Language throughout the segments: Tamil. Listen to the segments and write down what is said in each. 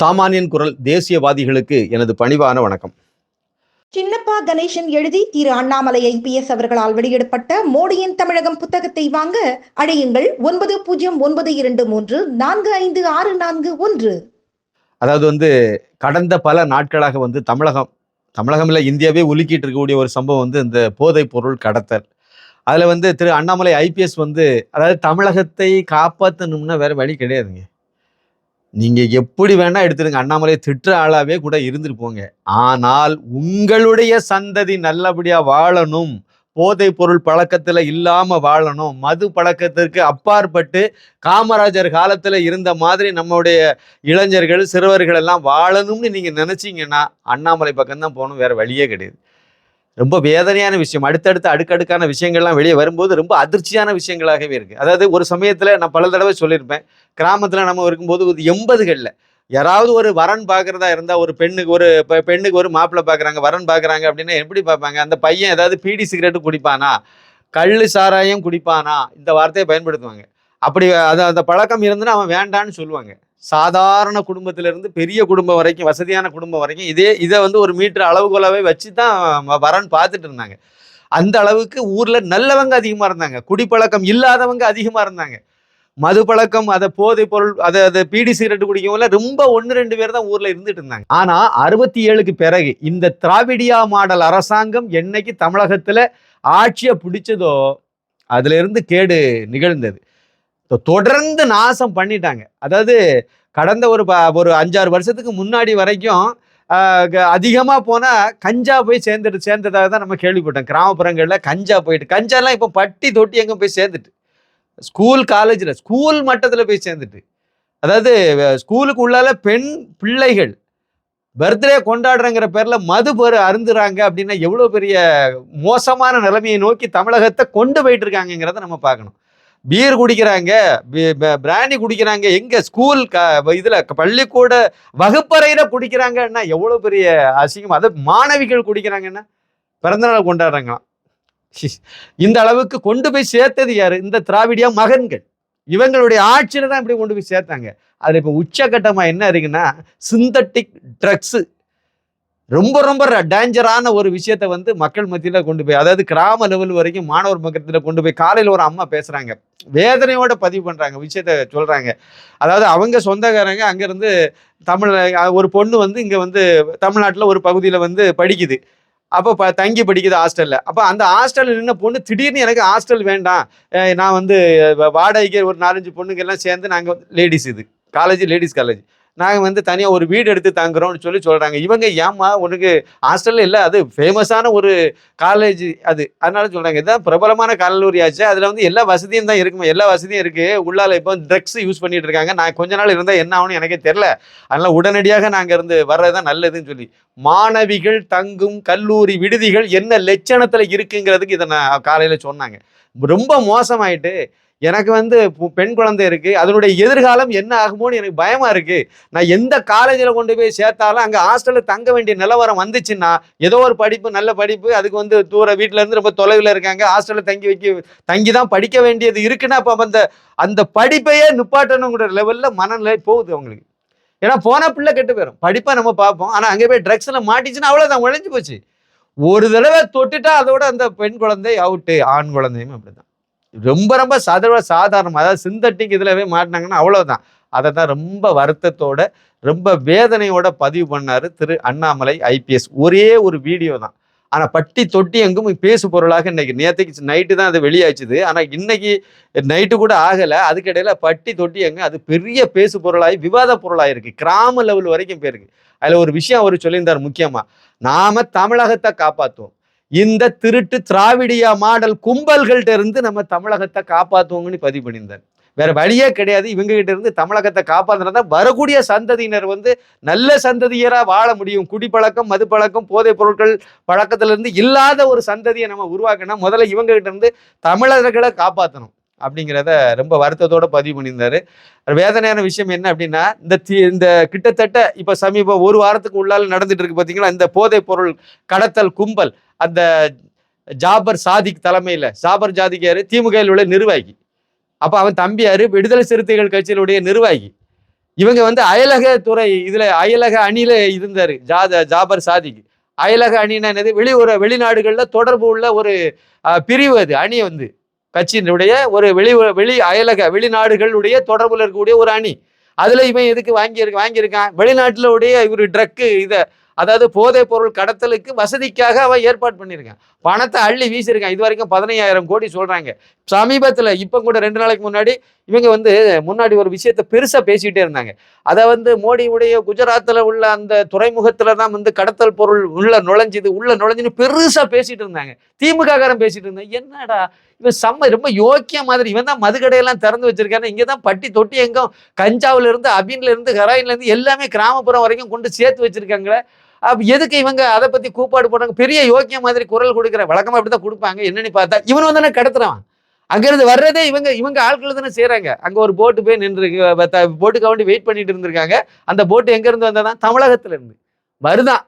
சாமானியன் குரல் தேசியவாதிகளுக்கு எனது பணிவான வணக்கம். சின்னப்பா கணேசன் எழுதி திரு அண்ணாமலை ஐபிஎஸ் அவர்களால் வெளியிடப்பட்ட மோடியின் தமிழகம் புத்தகத்தை வாங்க அழையுங்கள் ஒன்பது பூஜ்ஜியம் ஒன்பது இரண்டு மூன்று நான்கு ஐந்து ஆறு நான்கு ஒன்று. அதாவது வந்து கடந்த பல நாட்களாக வந்து தமிழகம் தமிழகம் இல்லை இந்தியாவே உலுக்கிட்டு இருக்கக்கூடிய ஒரு சம்பவம் வந்து இந்த போதைப் பொருள் கடத்தல். அதில் வந்து திரு அண்ணாமலை ஐபிஎஸ் வந்து அதாவது தமிழகத்தை காப்பாற்றணும்னா வேற வழி கிடையாதுங்க. நீங்கள் எப்படி வேணா எடுத்துருங்க. அண்ணாமலை திட்டுற ஆளாவே கூட இருந்துட்டு போங்க. ஆனால் உங்களுடைய சந்ததி நல்லபடியாக வாழணும். போதை பொருள் பழக்கத்தில் இல்லாமல் வாழணும். மது பழக்கத்திற்கு அப்பாற்பட்டு காமராஜர் காலத்தில் இருந்த மாதிரி நம்முடைய இளைஞர்கள் சிறுவர்கள் எல்லாம் வாழணும்னு நீங்கள் நினச்சிங்கன்னா அண்ணாமலை பக்கம்தான் போகணும். வேற வழியே கிடையாது. ரொம்ப வேதனையான விஷயம். அடுத்தடுத்த அடுக்கடுக்கான விஷயங்கள்லாம் வெளியே வரும்போது ரொம்ப அதிர்ச்சியான விஷயங்களாகவே இருக்குது அதாவது ஒரு சமயத்தில் நான் பல தடவை சொல்லியிருப்பேன். கிராமத்தில் நம்ம இருக்கும்போது ஒரு எண்பதுகளில் யாராவது ஒரு வரன் பார்க்குறதா இருந்தால் ஒரு பெண்ணுக்கு ஒரு பெண்ணுக்கு ஒரு மாப்பிள்ளை பார்க்குறாங்க வரன் பார்க்குறாங்க அப்படின்னா எப்படி பார்ப்பாங்க அந்த பையன் ஏதாவது பீடி சிகரெட்டு குடிப்பானா? கல் சாராயம் குடிப்பானா? இந்த வார்த்தையை பயன்படுத்துவாங்க. அப்படி அது அந்த பழக்கம் இருந்துன்னா அவன் வேண்டான்னு சொல்லுவாங்க. சாதாரண குடும்பத்திலிருந்து பெரிய குடும்பம் வரைக்கும் வசதியான குடும்பம் வரைக்கும் இதே இதை வந்து ஒரு மீட்டர் அளவுகோலாவே வச்சு தான் வரன்னு பார்த்துட்டு இருந்தாங்க. அந்த அளவுக்கு ஊரில் நல்லவங்க அதிகமாக இருந்தாங்க. குடிப்பழக்கம் இல்லாதவங்க அதிகமாக இருந்தாங்க. மது பழக்கம் அதை போதை பொருள் அதை அதை பீடி சிகரெட் குடிக்கவங்கள ரொம்ப ஒன்று ரெண்டு பேர் தான் ஊரில் இருந்துட்டு இருந்தாங்க. ஆனால் அறுபத்தி ஏழுக்கு பிறகு இந்த திராவிடியா மாடல் அரசாங்கம் என்னைக்கு தமிழகத்தில் ஆட்சியை பிடிச்சதோ அதுலேருந்து கேடு நிகழ்ந்தது. தொடர்ந்து நாசம் பண்ணிட்டாங்க. அதாவது கடந்த ஒரு ப- ஒரு அஞ்சாறு வருஷத்துக்கு முன்னாடி வரைக்கும் அதிகமாக போனால் கஞ்சா போய் சேர்ந்துட்டு சேர்ந்ததாக தான் நம்ம கேள்விப்பட்டோம். கிராமப்புறங்களில் கஞ்சா போயிட்டு கஞ்சாலாம் இப்போ பட்டி தொட்டி எங்கே போய் சேர்ந்துட்டு. ஸ்கூல் காலேஜில் ஸ்கூல் மட்டத்தில் போய் சேர்ந்துட்டு. அதாவது ஸ்கூலுக்கு உள்ளால பெண் பிள்ளைகள் பர்த்டே கொண்டாடுறங்கிற பேரில் மது பெரு அருந்துறாங்க அப்படின்னா எவ்வளோ பெரிய மோசமான நிலைமையை நோக்கி தமிழகத்தை கொண்டு போயிட்டு இருக்காங்கங்கிறத நம்ம பார்க்கணும். பீர் குடிக்கிறாங்க பிராண்டி குடிக்கிறாங்க எங்க ஸ்கூல் க இதுல பள்ளிக்கூட வகுப்பறையில குடிக்கிறாங்கன்னா எவ்வளவு பெரிய அசிங்கம்? அது மாணவிகள் குடிக்கிறாங்கன்னா பிறந்தநாள் கொண்டாடுறாங்களாம். இந்த அளவுக்கு கொண்டு போய் சேர்த்தது யாரு? இந்த திராவிடியா மகன்கள். இவங்களுடைய ஆட்சியில தான் இப்படி கொண்டு போய் சேர்த்தாங்க. அதில் இப்போ உச்சகட்டமாக என்ன இருக்குன்னா சிந்தட்டிக் ட்ரக்ஸு ரொம்ப ரொம்ப டேஞ்சரான ஒரு விஷயத்த வந்து மக்கள் மத்தியில் கொண்டு போய் அதாவது கிராம லெவல் வரைக்கும் மாணவர் மக்கத்தில் கொண்டு போய் காலையில் ஒரு அம்மா பேசுகிறாங்க வேதனையோட பதிவு பண்ணுறாங்க விஷயத்த சொல்கிறாங்க அதாவது அவங்க சொந்தக்காரங்க அங்கேருந்து தமிழ் ஒரு பொண்ணு வந்து இங்கே வந்து தமிழ்நாட்டில் ஒரு பகுதியில் வந்து படிக்குது. அப்போ ப தங்கி படிக்குது ஹாஸ்டலில். அப்போ அந்த ஹாஸ்டலில் நின்ன பொண்ணு திடீர்னு எனக்கு ஹாஸ்டல் வேண்டாம். நான் வந்து வாடகைக்கு ஒரு நாலஞ்சு பொண்ணுங்கெல்லாம் சேர்ந்து நாங்கள் லேடிஸ் இது. காலேஜ் லேடிஸ் காலேஜ் நாங்கள் வந்து தனியாக ஒரு வீடு எடுத்து தங்குறோம்னு சொல்லி சொல்கிறாங்க இவங்க ஏம்மா உனக்கு ஹாஸ்டல்ல இல்லை அது ஃபேமஸான ஒரு காலேஜ் அது. அதனால சொல்கிறாங்க இதுதான் பிரபலமான கல்லூரியாச்சு அதில் வந்து எல்லா வசதியும் தான் இருக்குமா. எல்லா வசதியும் இருக்குது உள்ளால இப்போ ட்ரக்ஸ் யூஸ் பண்ணிட்டு இருக்காங்க. நான் கொஞ்ச நாள் இருந்தால் என்ன ஆகும்னு எனக்கே தெரில அதனால் உடனடியாக நாங்கள் இருந்து வர்றது தான் நல்லதுன்னு சொல்லி. மாணவிகள் தங்கும் கல்லூரி விடுதிகள் என்ன லட்சணத்தில் இருக்குங்கிறதுக்கு இதை நான் காலையில் சொன்னாங்க. ரொம்ப மோசமாயிட்டு எனக்கு வந்து பெண் குழந்தை இருக்கு. அதனுடைய எதிர்காலம் என்ன ஆகுமோன்னு எனக்கு பயமா இருக்கு. நான் எந்த காலேஜில் கொண்டு போய் சேர்த்தாலும் அங்கே ஹாஸ்டலில் தங்க வேண்டிய நிலவரம் வந்துச்சுன்னா ஏதோ ஒரு படிப்பு நல்ல படிப்பு அதுக்கு வந்து தூர வீட்டிலேருந்து இருந்து ரொம்ப தொலைவில் இருக்காங்க. ஹாஸ்டலில் தங்கி வைக்க தங்கி தான் படிக்க வேண்டியது இருக்குன்னா அப்போ அந்த அந்த படிப்பையே நிப்பாட்டணுங்கிற லெவலில் மனநிலை போகுது அவங்களுக்கு. ஏன்னா போன பிள்ளை கெட்டு போயிடும் படிப்பை நம்ம பார்ப்போம். ஆனால் அங்கே போய் ட்ரக்ஸில் மாட்டிச்சுன்னா அவ்வளோதான் உழைஞ்சி போச்சு. ஒரு தடவை தொட்டுட்டா அதோட அந்த பெண் குழந்தை அவுட்டு ஆண் குழந்தையும் அப்படிதான். ரொம்ப ரொம்ப சதவ சாதாரணமாக அதாவது சிந்தட்டிக் இதில் போய் மாட்டினாங்கன்னா அவ்வளோதான் அதை தான் ரொம்ப வருத்தத்தோட ரொம்ப வேதனையோட பதிவு பண்ணார் திரு அண்ணாமலை ஐபிஎஸ். ஒரே ஒரு வீடியோ தான். ஆனால் பட்டி தொட்டி எங்கும் பேசு பொருளாக இன்னைக்கு நேற்றுக்கு நைட்டு தான் அது வெளியாச்சுது. ஆனால் இன்னைக்கு நைட்டு கூட ஆகலை. அதுக்கிடையில் பட்டி தொட்டி எங்கே அது பெரிய பேசு பொருளாகி விவாத பொருளாக இருக்குது கிராம லெவல் வரைக்கும் போயிருக்கு. அதில் ஒரு விஷயம் அவர் சொல்லியிருந்தார் முக்கியமாக நாம் தமிழகத்தை காப்பாற்றுவோம் இந்த திருட்டு திராவிடியா மாடல் கும்பல்கள்ட்ட இருந்து நம்ம தமிழகத்தை காப்பாற்றுவோங்கன்னு பதிவு பண்ணியிருந்தார் வேற வழியே கிடையாது. இவங்க கிட்ட இருந்து தமிழகத்தை காப்பாத்துறதா வரக்கூடிய சந்ததியினர் வந்து நல்ல சந்ததியராக வாழ முடியும். குடிப்பழக்கம் மதுப்பழக்கம் போதைப் பொருட்கள் பழக்கத்துல இருந்து இல்லாத ஒரு சந்ததியை நம்ம உருவாக்கணும் முதல்ல இவங்க கிட்ட இருந்து தமிழர்களை காப்பாற்றணும் அப்படிங்கிறத ரொம்ப வருத்தத்தோட பதிவு பண்ணியிருந்தாரு. வேதனையான விஷயம் என்ன அப்படின்னா இந்த தி- இந்த கிட்டத்தட்ட இப்போ சமீபம் ஒரு வாரத்துக்கு உள்ளால நடந்துட்டு இருக்கு பார்த்தீங்களா இந்த போதைப் பொருள் கடத்தல் கும்பல் அந்த ஜாபர் சாதிக் தலைமையில் ஜாபர் ஜாதிக் திமுகவில் உள்ள நிர்வாகி. அப்போ அவன் தம்பியார் விடுதலை சிறுத்தைகள் கட்சியினுடைய நிர்வாகி. இவங்க வந்து அயலக துறை இதில் அயலக அணியில் இருந்தார் ஜாத ஜாபர் சாதிக். அயலக அணினா என்னது? வெளியுற வெளிநாடுகளில் தொடர்பு உள்ள ஒரு பிரிவு அது அணி வந்து. கட்சியினுடைய ஒரு வெளி வெளி அயலக வெளிநாடுகளுடைய தொடர்பில் இருக்கக்கூடிய ஒரு அணி. அதுல இவன் எதுக்கு வாங்கி வாங்கியிருக்கான்? வெளிநாட்டில உடைய இவர் ட்ரக்கு இதை அதாவது போதைப் பொருள் கடத்தலுக்கு வசதிக்காக அவன் ஏற்பாடு பண்ணியிருக்கான். பணத்தை அள்ளி வீசியிருக்கான். இது வரைக்கும் பதினையாயிரம் கோடி சொல்கிறாங்க சமீபத்தில் இப்போ கூட ரெண்டு நாளைக்கு முன்னாடி இவங்க வந்து முன்னாடி ஒரு விஷயத்த பெருசாக பேசிக்கிட்டே இருந்தாங்க. அதை வந்து மோடியுடைய குஜராத்தில் உள்ள அந்த துறைமுகத்தில் தான் வந்து கடத்தல் பொருள் உள்ள நுழைஞ்சுது உள்ள நுழைஞ்சுன்னு பெருசாக பேசிகிட்டு இருந்தாங்க. திமுக பேசிகிட்டு பேசிட்டு இருந்தாங்க என்னடா இவன் செம்ம ரொம்ப யோக்கிய மாதிரி இவன் தான் மதுக்கடையெல்லாம் திறந்து வச்சிருக்காரு இங்கே தான் பட்டி தொட்டி எங்கும் கஞ்சாவிலிருந்து இருந்து ஹெராயின்லேருந்து எல்லாமே கிராமப்புறம் வரைக்கும் கொண்டு சேர்த்து வச்சிருக்காங்களே. எதுக்கு இவங்க அதை பத்தி கூப்பாடு போடுறாங்க? பெரிய யோக்கிய மாதிரி குரல் கொடுக்குற வழக்கமா அப்படிதான் கொடுப்பாங்க. என்னன்னு பார்த்தா இவன் வந்து தானே கடத்துறான் அங்கிருந்து வர்றதே இவங்க இவங்க ஆட்கள் தானே செய்கிறாங்க அங்க ஒரு போட்டு போய் நின்று போட்டுக்காக வேண்டி வெயிட் பண்ணிட்டு இருந்திருக்காங்க. அந்த போட்டு எங்க இருந்து வந்ததான் தமிழகத்துல இருந்து. வருதான்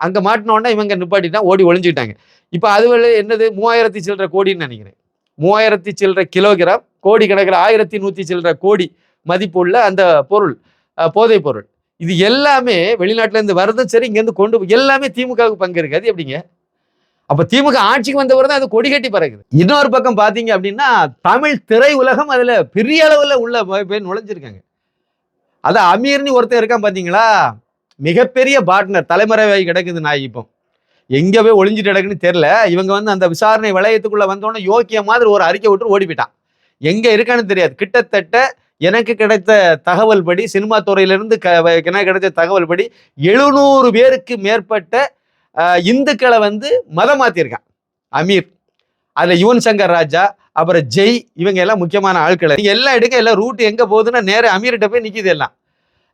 அங்க மாட்டினோடனே இவங்க நிப்பாட்டிட்டா ஓடி ஒழிஞ்சுக்கிட்டாங்க இப்போ அது என்னது? மூவாயிரத்தி சில்லற கோடின்னு நினைக்கிறேன். மூவாயிரத்தி சில்லற கிலோகிராம் கோடி கணக்கில் ஆயிரத்தி நூத்தி சில்லற கோடி மதிப்புள்ள அந்த பொருள் அஹ், போதைப் பொருள். இது எல்லாமே வெளிநாட்டுல இருந்து வரதும் சரி இங்க இருந்து கொண்டு எல்லாமே திமுகவுக்கு பங்கு இருக்கு அது எப்படிங்க? அப்ப திமுக ஆட்சிக்கு வந்தவர் தான் அது கொடி கட்டி பறக்குது. இன்னொரு பக்கம் பாத்தீங்க அப்படின்னா தமிழ் திரை உலகம் அதுல பெரிய அளவுல உள்ள பேர் நுழைஞ்சிருக்காங்க. அது அமீர்னு ஒருத்தர் இருக்கான் பாத்தீங்களா? மிகப்பெரிய பார்ட்னர் தலைமறைவாகி கிடக்குது நான் இப்போ. எங்க போய் ஒளிஞ்சிட்டு கிடக்குன்னு தெரியல. இவங்க வந்து அந்த விசாரணை வளையத்துக்குள்ள வந்தோடனே யோக்கிய மாதிரி ஒரு அறிக்கை விட்டு ஓடி போயிட்டான். எங்க இருக்கான்னு தெரியாது. கிட்டத்தட்ட எனக்கு கிடைத்த தகவல் படி சினிமா துறையிலிருந்து க எனக்கு கிடைத்த தகவல் படி எழுநூறு பேருக்கு மேற்பட்ட இந்துக்களை வந்து மதம் மாற்றிருக்கான் அமீர் அதில் யுவன் சங்கர் ராஜா அப்புறம் ஜெய் இவங்க எல்லாம் முக்கியமான ஆட்கள். நீங்க எல்லாம் எடுக்க எல்லாம் ரூட் எங்கே போகுதுன்னா நேராக அமீர்கிட்ட போய் நிற்கிது எல்லாம்.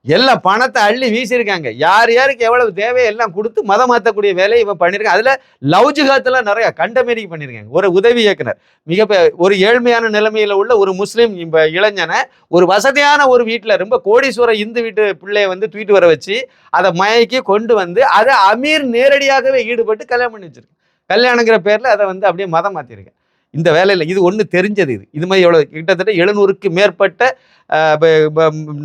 எல்லாம் பணத்தை அள்ளி வீசியிருக்காங்க. யார் யாருக்கு எவ்வளவு தேவையோ எல்லாம் கொடுத்து மதம் மாற்றக்கூடிய வேலையை இவன் பண்ணியிருக்கான். அதில் லவ் ஜிஹாத்லாம் நிறைய கண்டமேனிக்கு பண்ணியிருக்காங்க. ஒரு உதவி இயக்குனர் மிக ஒரு ஏழ்மையான நிலைமையில் உள்ள ஒரு முஸ்லீம் இப்போ இளைஞனை ஒரு வசதியான ஒரு வீட்டில் ரொம்ப கோடீஸ்வர இந்து வீட்டு பிள்ளையை வந்து தூக்கிட்டு வர வச்சு அதை மயக்கி கொண்டு வந்து அதை அமீர் நேரடியாகவே ஈடுபட்டு கல்யாணம் பண்ணி வச்சிருக்கு கல்யாணங்கிற பேரில் அதை வந்து அப்படியே மதம் மாற்றிருக்கேன் இந்த வேலையில் இது ஒன்று தெரிஞ்சது இது. இது மாதிரி எவ்வளோ கிட்டத்தட்ட எழுநூறுக்கு மேற்பட்ட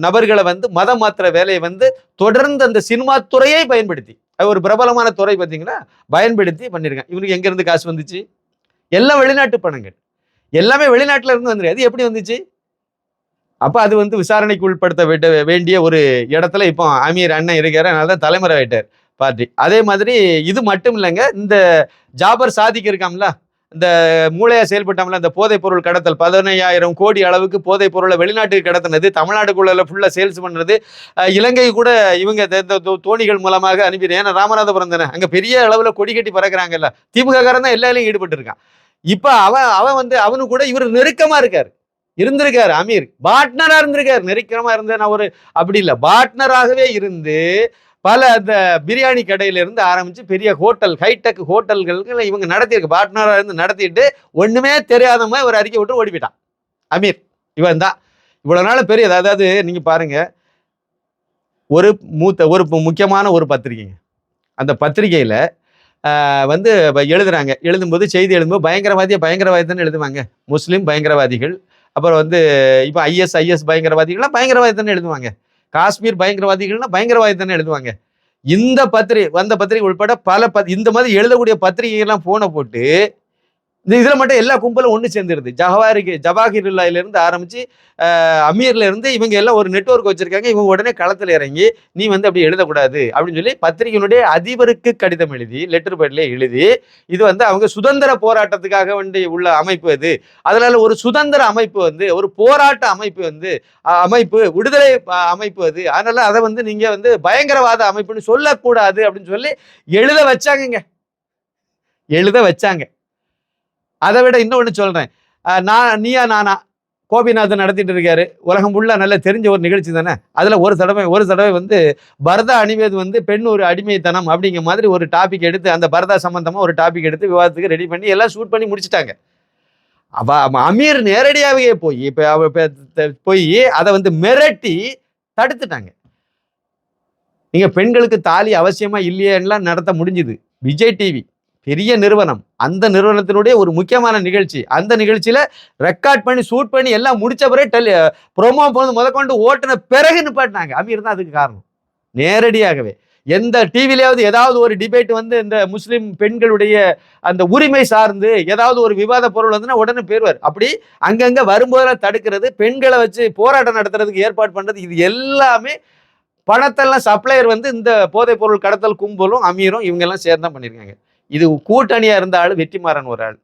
நபர்களை வந்து மதம் மாத்திர வேலையை வந்து தொடர்ந்து அந்த சினிமா துறையை பயன்படுத்தி அது ஒரு பிரபலமான துறை பார்த்தீங்கன்னா பயன்படுத்தி பண்ணியிருக்காங்க இவனுக்கு எங்கேருந்து காசு வந்துச்சு? எல்லாம் வெளிநாட்டு பணங்கள். எல்லாமே வெளிநாட்டில் இருந்து வந்துருக்கு. அது எப்படி வந்துச்சு? அப்போ அது வந்து விசாரணைக்கு உட்படுத்த வேண்ட வேண்டிய ஒரு இடத்துல இப்போ அமீர் அண்ணன் இருக்கார். அதனால தான் தலைமுறை ஆயிட்டார். பார்ட்டி. அதே மாதிரி இது மட்டும் இல்லைங்க இந்த ஜாபர் சாதிக்கு இருக்காம்ல இந்த மூளையா செயல்பட்டாம்ல இந்த போதைப் பொருள் கடத்தல். பதினையாயிரம் கோடி அளவுக்கு போதைப் பொருளை வெளிநாட்டுக்கு கடத்தினது. தமிழ்நாட்டுக்குள்ள ஃபுல்லா சேல்ஸ் பண்றது இலங்கை கூட இவங்க இந்த- தோ- தோணிகள் மூலமாக அனுப்பிடு ஏன்னா ராமநாதபுரம் தானே? அங்க பெரிய அளவுல கொடி கட்டி பறக்குறாங்கல்ல. திமுக காரன் தான் எல்லா ஈடுபட்டிருக்கான். இப்போ இப்ப அவன் அவன் வந்து அவனு கூட இவர் நெருக்கமா இருக்காரு. இருந்திருக்காரு அமீர். பார்ட்னரா இருந்திருக்காரு. நெருக்கமா இருந்தேன் ஒரு அப்படி இல்லை. பார்ட்னராகவே இருந்து பல அந்த பிரியாணி கடையிலிருந்து ஆரம்பித்து பெரிய ஹோட்டல் ஹைடெக் ஹோட்டல்களுக்கு இவங்க நடத்தியிருக்கு. பார்ட்னராக இருந்து நடத்திட்டு ஒன்றுமே தெரியாதவங்க இவர் ஒரு அறிக்கை விட்டு ஓடி போயிட்டான் அமீர் இவன் தான். இவ்வளோ நாள் பெரிய அதாவது நீங்கள் பாருங்கள் ஒரு மூத்த ஒரு முக்கியமான ஒரு பத்திரிகைங்க. அந்த பத்திரிகையில் வந்து வ- எழுதுறாங்க. எழுதும்போது செய்தி எழுதும்போது பயங்கரவாதியை பயங்கரவாதி எழுதுவாங்க. முஸ்லீம் பயங்கரவாதிகள் அப்புறம் வந்து இப்போ ஐஎஸ் ஐஎஸ் பயங்கரவாதிகள்லாம் பயங்கரவாதி தானே எழுதுவாங்க. காஷ்மீர் பயங்கரவாதிகள்னா பயங்கரவாதி தானே எழுதுவாங்க. இந்த பத்திரிகை வந்த பத்திரிகை உட்பட பல பத் இந்த மாதிரி எழுதக்கூடிய பத்திரிகைகள்லாம் ஃபோனை போட்டு இந்த இதில் மட்டும் எல்லா கும்பலும் ஒன்று சேர்ந்துருது. ஜஹவாரிக்கு ஜவாஹிருல்லாயில ஆரம்பித்து அமீர்லேருந்து இருந்து இவங்க எல்லாம் ஒரு நெட்வொர்க் வச்சுருக்காங்க. இவங்க உடனே களத்தில் இறங்கி நீ வந்து அப்படி எழுதக்கூடாது. அப்படின்னு சொல்லி பத்திரிகையினுடைய அதிபருக்கு கடிதம் எழுதி லெட்டர் பேட்லேயே எழுதி இது வந்து அவங்க சுதந்திர போராட்டத்துக்காக வேண்டி உள்ள அமைப்பு அது. அதனால் ஒரு சுதந்திர அமைப்பு வந்து ஒரு போராட்ட அமைப்பு வந்து அமைப்பு விடுதலை அமைப்பு அது. அதனால் அதை வந்து நீங்கள் வந்து பயங்கரவாத அமைப்புன்னு சொல்லக்கூடாது அப்படின்னு சொல்லி எழுத வச்சாங்கங்க. எழுத வச்சாங்க. அதை விட இன்னொன்று சொல்கிறேன் நான் நீயா நானா கோபிநாதன் நடத்திட்டு இருக்காரு. உலகம் ஃபுல்லாக நல்லா தெரிஞ்ச ஒரு நிகழ்ச்சி தானே? அதில் ஒரு தடவை ஒரு தடவை வந்து பரதா அணிவது வந்து பெண் ஒரு அடிமைத்தனம் அப்படிங்கிற மாதிரி ஒரு டாபிக் எடுத்து அந்த பரதா சம்மந்தமாக ஒரு டாபிக் எடுத்து விவாதத்துக்கு ரெடி பண்ணி எல்லாம் ஷூட் பண்ணி முடிச்சுட்டாங்க. அவ அமீர் நேரடியாகவே போய் இப்போ போய் அதை வந்து மிரட்டி தடுத்துட்டாங்க. நீங்கள் பெண்களுக்கு தாலி அவசியமாக இல்லையெல்லாம் நடத்த முடிஞ்சுது. விஜய் டிவி பெரிய நிறுவனம். அந்த நிறுவனத்தினுடைய ஒரு முக்கியமான நிகழ்ச்சி. அந்த நிகழ்ச்சியில ரெக்கார்ட் பண்ணி ஷூட் பண்ணி எல்லாம் முடிச்ச பிறகு டெலி ப்ரோமோ போனது முதற்கொண்டு ஓட்டுன பிறகு நிப்பாட்டினாங்க. அமீர் தான் அதுக்கு காரணம். நேரடியாகவே. எந்த டிவிலையாவது ஏதாவது ஒரு டிபேட் வந்து இந்த முஸ்லீம் பெண்களுடைய அந்த உரிமை சார்ந்து ஏதாவது ஒரு விவாத பொருள் வந்துன்னா உடனே போயிருவார். அப்படி அங்கங்கே வரும்போதெல்லாம் தடுக்கிறது பெண்களை வச்சு போராட்டம் நடத்துறதுக்கு ஏற்பாடு பண்ணுறது இது எல்லாமே பணத்தெல்லாம் சப்ளையர் வந்து இந்த போதைப் பொருள் கடத்தல் கும்பலும் அமீரும் இவங்கெல்லாம் சேர்ந்தான் சேர்ந்து தான் பண்ணியிருக்காங்க. இது கூட்டணியா இருந்த ஆள் வெற்றிமாறன் ஒரு ஆள்.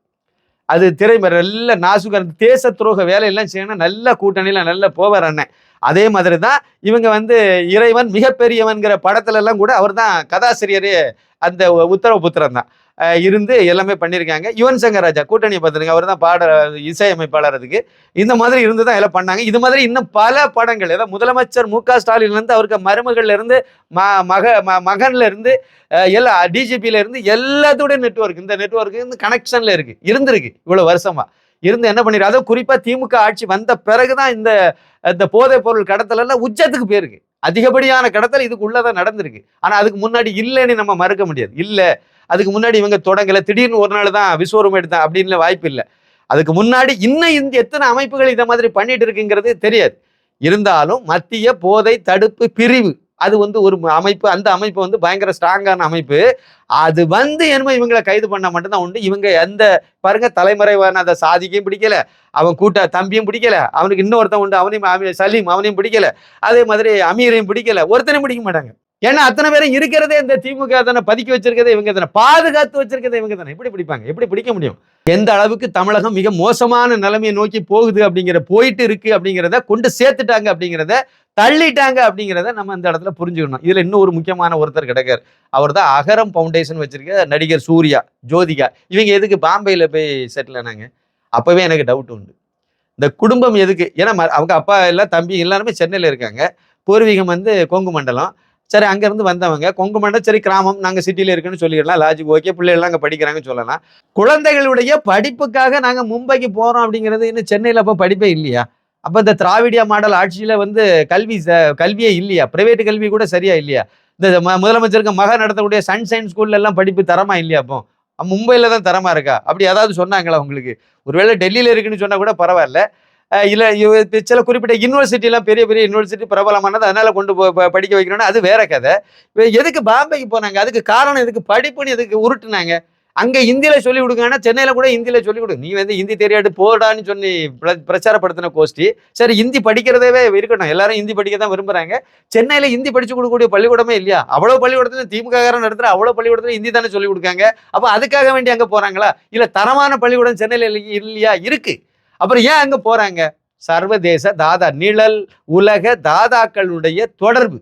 அது திரைமறை நல்ல நாசுகர் தேச துரோக வேலையெல்லாம் செய்யணும் நல்ல கூட்டணியில் நல்ல போவார் அண்ணன். அதே மாதிரி தான் இவங்க வந்து இறைவன் மிகப்பெரியவன்கிற படத்துல எல்லாம் கூட அவர் தான் கதாசிரியரே அந்த உத்தரவு புத்திரன் தான் இருந்து எல்லாமே பண்ணியிருக்காங்க யுவன் சங்கர் ராஜா கூட்டணியை பார்த்துருங்க அவர் தான் பாட இசையமைப்பாளர் அதுக்கு. இந்த மாதிரி இருந்து தான் எல்லாம் பண்ணாங்க. இது மாதிரி இன்னும் பல படங்கள் ஏதாவது முதலமைச்சர் மு க ஸ்டாலின்லேருந்து அவருக்கு மருமகள்லேருந்து ம மக ம- மகன்லேருந்து எல்லா டிஜிபியிலேருந்து நெட்ஒர்க் நெட்வொர்க் இந்த நெட்வொர்க் வந்து கனெக்ஷனில் இருக்குது இருந்திருக்கு இவ்வளோ வருஷமாக இருந்து என்ன பண்ணிரு அதுவும் குறிப்பா திமுக ஆட்சி வந்த பிறகுதான் இந்த இந்த போதைப் பொருள் கடத்தல் எல்லாம் உச்சத்துக்கு போயிருக்கு. அதிகப்படியான கடத்தல் இதுக்குள்ளதான் நடந்திருக்கு. ஆனா அதுக்கு முன்னாடி இல்லைன்னு நம்ம மறுக்க முடியாது. இல்ல அதுக்கு முன்னாடி இவங்க தொடங்கல திடீர்னு ஒரு நாள் தான் விஸ்வரூபம் எடுத்தா அப்படின்னு வாய்ப்பு இல்லை. அதுக்கு முன்னாடி இன்னும் இந்த எத்தனை அமைப்புகள் இதை மாதிரி பண்ணிட்டு இருக்குங்கிறது தெரியாது. இருந்தாலும் மத்திய போதை தடுப்பு பிரிவு அது வந்து ஒரு அமைப்பு அந்த அமைப்பு வந்து பயங்கர ஸ்ட்ராங்கான அமைப்பு. அது வந்து என்னமோ இவங்களை கைது பண்ண மட்டும்தான் உண்டு. இவங்க எந்த பாருங்க தலைமறைவான அந்த சாதிக்கையும் பிடிக்கல. அவன் கூட்ட தம்பியும் பிடிக்கல. அவனுக்கு இன்னொருத்தன் உண்டு. அவனையும் அவன் சலீம் அவனையும் பிடிக்கல. அதே மாதிரி அமீரையும் பிடிக்கல. ஒருத்தனையும் பிடிக்க மாட்டாங்க. ஏன்னா அத்தனை பேரும் இருக்கிறதே இந்த திமுக தானே பதுக்கி வச்சிருக்கதே இவங்க தானே பாதுகாத்து வச்சிருக்கதே இவங்க தானே. எப்படி பிடிப்பாங்க எப்படி பிடிக்க முடியும். எந்த அளவுக்கு தமிழகம் மிக மோசமான நிலைமையை நோக்கி போகுது அப்படிங்கிற போயிட்டு இருக்கு அப்படிங்கிறத கொண்டு சேர்த்துட்டாங்க அப்படிங்கிறத தள்ளிட்டாங்க அப்படிங்கிறத நம்ம இந்த இடத்துல புரிஞ்சுக்கணும். இதுல இன்னும் ஒரு முக்கியமான ஒருத்தர் கிடைக்கார். அவர் தான் அகரம் ஃபவுண்டேஷன் வச்சிருக்க நடிகர் சூர்யா ஜோதிகா. இவங்க எதுக்கு பாம்பேல போய் செட்டில் ஆனாங்க? அப்பவே எனக்கு டவுட் உண்டு. இந்த குடும்பம் எதுக்கு? ஏன்னா ம- அவங்க அப்பா எல்லாம் தம்பி எல்லாருமே சென்னையில் இருக்காங்க. பூர்வீகம் வந்து கொங்கு மண்டலம். சரி அங்கேருந்து வந்தவங்க கொங்கு மண்டலம் சரி கிராமம் நாங்கள் சிட்டியில் இருக்குன்னு சொல்லிடலாம். லாஜிக் ஓகே பிள்ளைகள்லாம் அங்கே படிக்கிறாங்கன்னு சொல்லலாம். குழந்தைகளுடைய படிப்புக்காக நாங்கள் மும்பைக்கு போகிறோம் அப்படிங்கிறது இன்னும் சென்னையில் அப்போ படிப்பே இல்லையா? அப்போ இந்த திராவிடியா மாடல் ஆட்சியில் வந்து கல்வி ச- கல்வியே இல்லையா? பிரைவேட் கல்வி கூட சரியா இல்லையா? இந்த ம- முதலமைச்சருக்கு மக நடத்தக்கூடிய சன்ஷைன் ஸ்கூல்ல எல்லாம் படிப்பு தரமா இல்லையா அப்போ? மும்பையில் தான் தரமா இருக்கா? அப்படி ஏதாவது சொன்னாங்களா உங்களுக்கு? ஒருவேளை டெல்லியில் இருக்குன்னு சொன்னால் கூட பரவாயில்ல. இல்லை இவ- சில குறிப்பிட்ட யூனிவர்சிட்டிலாம் பெரிய பெரிய யூனிவர்சிட்டி பிரபலமானது. அதனால் கொண்டு போ படிக்க வைக்கணும்னா அது வேற கதை. எதுக்கு பாம்பேக்கு போனாங்க? அதுக்கு காரணம் எதுக்கு? படிப்புன்னு எதுக்கு உருட்டுனாங்க? அங்கே இந்தியில் சொல்லி கொடுங்கன்னா சென்னையில் கூட இந்தியில் சொல்லி கொடுங்க நீ வந்து ஹிந்தி தெரியாது போடான்னு சொல்லி பிரச்சாரப்படுத்தின கோஷ்டி. சரி ஹிந்தி படிக்கிறதவே இருக்கட்டும். எல்லாரும் ஹிந்தி படிக்க தான் விரும்புகிறாங்க சென்னையில் ஹிந்தி படித்து கொடுக்கக்கூடிய பள்ளிக்கூடமே இல்லையா? அவ்வளோ பள்ளிக்கூடத்தில் திமுக காரன் அவ்வளோ அவ்வளவு ஹிந்தி தானே சொல்லி கொடுக்காங்க. அப்போ அதுக்காக வேண்டி அங்கே போகிறாங்களா இல்லை தரமான பள்ளிக்கூடம் சென்னையில் இல்லையா? இருக்குது அப்புறம் ஏன் அங்கே போகிறாங்க சர்வதேச தாதா நிழல் உலக தாதாக்களுடைய தொடர்பு.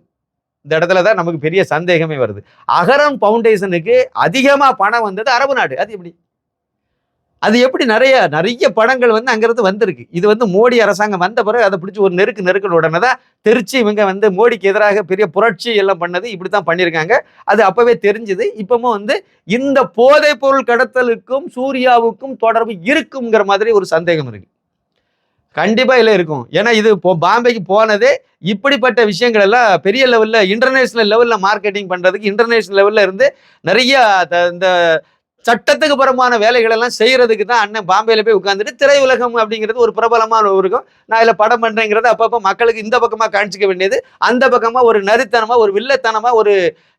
இந்த இடத்துல தான் நமக்கு பெரிய சந்தேகமே வருது. அகரம் ஃபவுண்டேஷனுக்கு அதிகமாக பணம் வந்தது அரபு நாடு. அது எப்படி? அது எப்படி நிறைய நிறைய படங்கள் வந்து அங்கிருந்து வந்திருக்கு. இது வந்து மோடி அரசாங்கம் வந்த பிறகு அதை பிடிச்சி ஒரு நெருக்கு நெருக்கல் உடனே தான் தெரிச்சு இவங்க வந்து மோடிக்கு எதிராக பெரிய புரட்சி எல்லாம் பண்ணது இப்படி தான் பண்ணியிருக்காங்க. அது அப்போவே தெரிஞ்சுது. இப்பவும் வந்து இந்த போதைப் பொருள் கடத்தலுக்கும் சூர்யாவுக்கும் தொடர்பு இருக்குங்கிற மாதிரி ஒரு சந்தேகம் இருக்கு. கண்டிப்பாக இல்லை இருக்கும். ஏன்னா இது இப்போ பாம்பேக்கு போனதே இப்படிப்பட்ட விஷயங்கள் எல்லாம் பெரிய லெவலில் இன்டர்நேஷ்னல் லெவலில் மார்க்கெட்டிங் பண்ணுறதுக்கு இன்டர்நேஷனல் லெவலில் இருந்து நிறைய த- இந்த சட்டத்துக்கு புறமான வேலைகள் எல்லாம் செய்யறதுக்கு தான் அண்ணன் பாம்பேல போய் உட்காந்துட்டு திரையுலகம் அப்படிங்கிறது ஒரு பிரபலமான இருக்கும் நான் இதில் படம் பண்றேங்கிறத அப்பப்போ மக்களுக்கு இந்த பக்கமாக காணிச்சிக்க வேண்டியது அந்த பக்கமாக ஒரு நரித்தனமாக ஒரு வில்லத்தனமாக ஒரு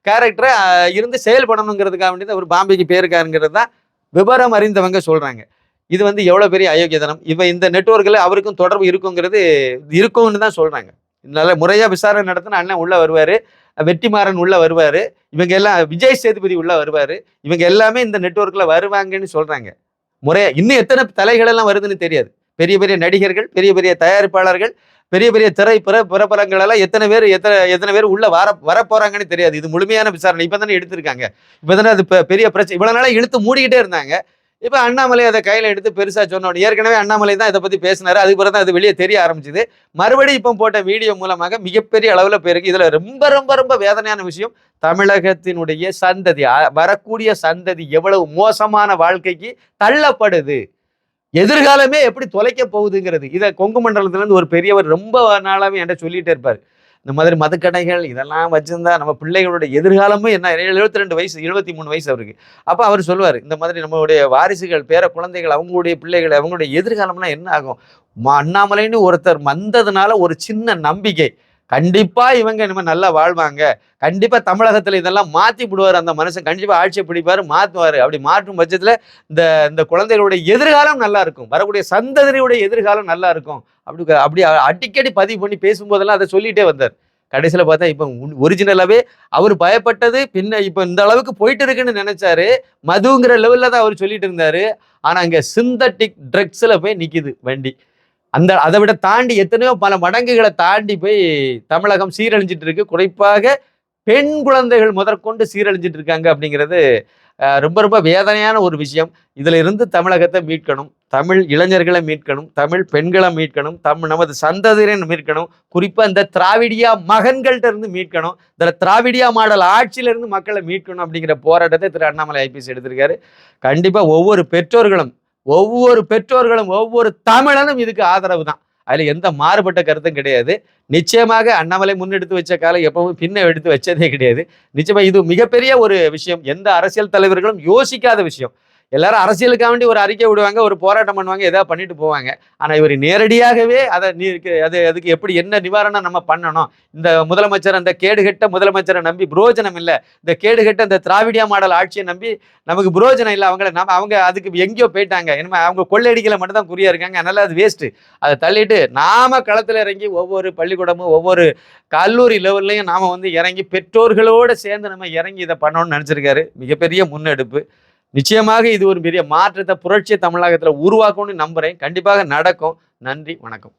கேரக்டரை இருந்து செயல்படணுங்கிறதுக்காக வேண்டியது ஒரு பாம்பேக்கு பேருக்காருங்கிறது தான் விவரம் அறிந்தவங்க சொல்றாங்க. இது வந்து எவ்வளோ பெரிய அயோக்கியதனம். இவன் இந்த நெட்வொர்க்கில் அவருக்கும் தொடர்பு இருக்குங்கிறது இருக்கும்னு தான் சொல்றாங்க. நல்ல முறையாக விசாரணை நடத்தின அண்ணன் உள்ளே வருவார். வெற்றிமாறன் உள்ளே வருவார். இவங்க எல்லாம் விஜய் சேதுபதி உள்ளே வருவார். இவங்க எல்லாமே இந்த நெட்ஒர்க்கில் வருவாங்கன்னு சொல்கிறாங்க முறையாக இன்னும் எத்தனை தலைகள் எல்லாம் வருதுன்னு தெரியாது. பெரிய பெரிய நடிகர்கள் பெரிய பெரிய தயாரிப்பாளர்கள் பெரிய பெரிய திரை பிற பிரபலங்களெல்லாம் எத்தனை பேர் எத்தனை எத்தனை பேர் உள்ளே வர வர தெரியாது. இது முழுமையான விசாரணை. இப்போ தானே எடுத்திருக்காங்க. இப்போ தானே அது பெரிய பிரச்சனை இவ்வளோ நாளாக இழுத்து மூடிக்கிட்டே இருந்தாங்க. இப்போ அண்ணாமலை அதை கையில் எடுத்து பெருசாக சொன்ன ஏற்கனவே அண்ணாமலை தான் இதை பற்றி பேசினார். அதுக்கு பிறகு தான் அது வெளியே தெரிய ஆரம்பிச்சது. மறுபடியும் இப்போ போட்ட வீடியோ மூலமாக மிகப்பெரிய அளவில் போயிருக்கு இதில் ரொம்ப ரொம்ப ரொம்ப வேதனையான விஷயம். தமிழகத்தினுடைய சந்ததி வரக்கூடிய சந்ததி எவ்வளவு மோசமான வாழ்க்கைக்கு தள்ளப்படுது. எதிர்காலமே எப்படி தொலைக்க போகுதுங்கிறது. இதை கொங்கு மண்டலத்துலேருந்து ஒரு பெரியவர் ரொம்ப நாளாகவே என்கிட்ட சொல்லிகிட்டே இருப்பார். இந்த மாதிரி மதுக்கடைகள் இதெல்லாம் வச்சிருந்தா நம்ம பிள்ளைகளுடைய எதிர்காலமும் என்ன? எழுபத்தி ரெண்டு வயசு எழுபத்தி மூணு வயசு அவருக்கு. அப்போ அவர் சொல்லுவார் இந்த மாதிரி நம்மளுடைய வாரிசுகள் பேர குழந்தைகள் அவங்களுடைய பிள்ளைகள் அவங்களுடைய எதிர்காலம்னா என்ன ஆகும்? ம- அண்ணாமலைன்னு ஒருத்தர் வந்ததுனால ஒரு சின்ன நம்பிக்கை. கண்டிப்பா இவங்க இனிமேல் நல்லா வாழ்வாங்க. கண்டிப்பா தமிழகத்துல இதெல்லாம் மாத்தி விடுவார் அந்த மனுஷன். கண்டிப்பா ஆட்சியை பிடிப்பாரு மாத்துவாரு. அப்படி மாற்றும் பட்சத்துல இந்த இந்த குழந்தைகளுடைய எதிர்காலம் நல்லா இருக்கும். வரக்கூடிய சந்ததியுடைய எதிர்காலம் நல்லா இருக்கும். அப்படி அப்படி அடிக்கடி பதிவு பண்ணி பேசும்போதெல்லாம் அதை சொல்லிட்டே வந்தார். கடைசியில் பார்த்தா இப்போ ஒரிஜினலாகவே அவர் பயப்பட்டது பின்ன இப்போ இந்த அளவுக்கு போயிட்டு இருக்குன்னு நினச்சாரு. மதுங்கிற லெவலில் தான் அவர் சொல்லிட்டு இருந்தார். ஆனால் அங்கே சிந்தட்டிக் ட்ரக்ஸில் போய் நிற்கிது வண்டி. அந்த அதை விட தாண்டி எத்தனையோ பல மடங்குகளை தாண்டி போய் தமிழகம் சீரழிஞ்சிட்டு இருக்கு குறிப்பாக பெண் குழந்தைகள் முதற்கொண்டு சீரழிஞ்சிட்டு இருக்காங்க அப்படிங்கிறது ரொம்ப ரொம்ப வேதனையான ஒரு விஷயம். இதுல இருந்து தமிழகத்தை மீட்கணும். தமிழ் இளைஞர்களை மீட்கணும். தமிழ் பெண்களை மீட்கணும். தமிழ் நமது சந்ததியினர் மீட்கணும். குறிப்பா இந்த திராவிடியா மகன்கள்ட்ட இருந்து மீட்கணும். இந்த திராவிடியா மாடல் ஆட்சியிலிருந்து மக்களை மீட்கணும் அப்படிங்கிற போராட்டத்தை திரு அண்ணாமலை ஐபிஎஸ் எடுத்திருக்காரு. கண்டிப்பா ஒவ்வொரு பெற்றோர்களும் ஒவ்வொரு பெற்றோர்களும் ஒவ்வொரு தமிழனும் இதுக்கு ஆதரவு தான். அதில் எந்த மாறுபட்ட கருத்தும் கிடையாது. நிச்சயமாக அண்ணாமலை முன்னெடுத்து வச்ச காலம் எப்பவும் பின்ன எடுத்து வச்சதே கிடையாது. நிச்சயமாக இது மிகப்பெரிய ஒரு விஷயம். எந்த அரசியல் தலைவர்களும் யோசிக்காத விஷயம். எல்லாரும் அரசியலுக்காக வேண்டி ஒரு அறிக்கை விடுவாங்க ஒரு போராட்டம் பண்ணுவாங்க ஏதாவது பண்ணிட்டு போவாங்க. ஆனால் இவர் நேரடியாகவே அதை நீ அது அதுக்கு எப்படி என்ன நிவாரணம் நம்ம பண்ணணும்? இந்த முதலமைச்சர் அந்த கேடுகட்ட முதலமைச்சரை நம்பி புரோஜனம் இல்லை. இந்த கேடுகட்ட இந்த திராவிடியா மாடல் ஆட்சியை நம்பி நமக்கு புரோஜனம் இல்லை. அவங்கள நம்ம அவங்க அதுக்கு எங்கேயோ போயிட்டாங்க. என்ன அவங்க கொள்ளையடிக்கல மட்டும்தான் குறியா இருக்காங்க. அதனால அது வேஸ்ட்டு அதை தள்ளிட்டு நாம களத்தில் இறங்கி ஒவ்வொரு பள்ளிக்கூடமும் ஒவ்வொரு கல்லூரி லெவல்லையும் நாம் வந்து இறங்கி பெற்றோர்களோட சேர்ந்து நம்ம இறங்கி இதை பண்ணணும்னு நினச்சிருக்காரு. மிகப்பெரிய முன்னெடுப்பு. நிச்சயமாக இது ஒரு பெரிய மாற்றத்தை புரட்சியை தமிழகத்தில் உருவாக்கும்னு நம்புறேன். கண்டிப்பாக நடக்கும். நன்றி வணக்கம்.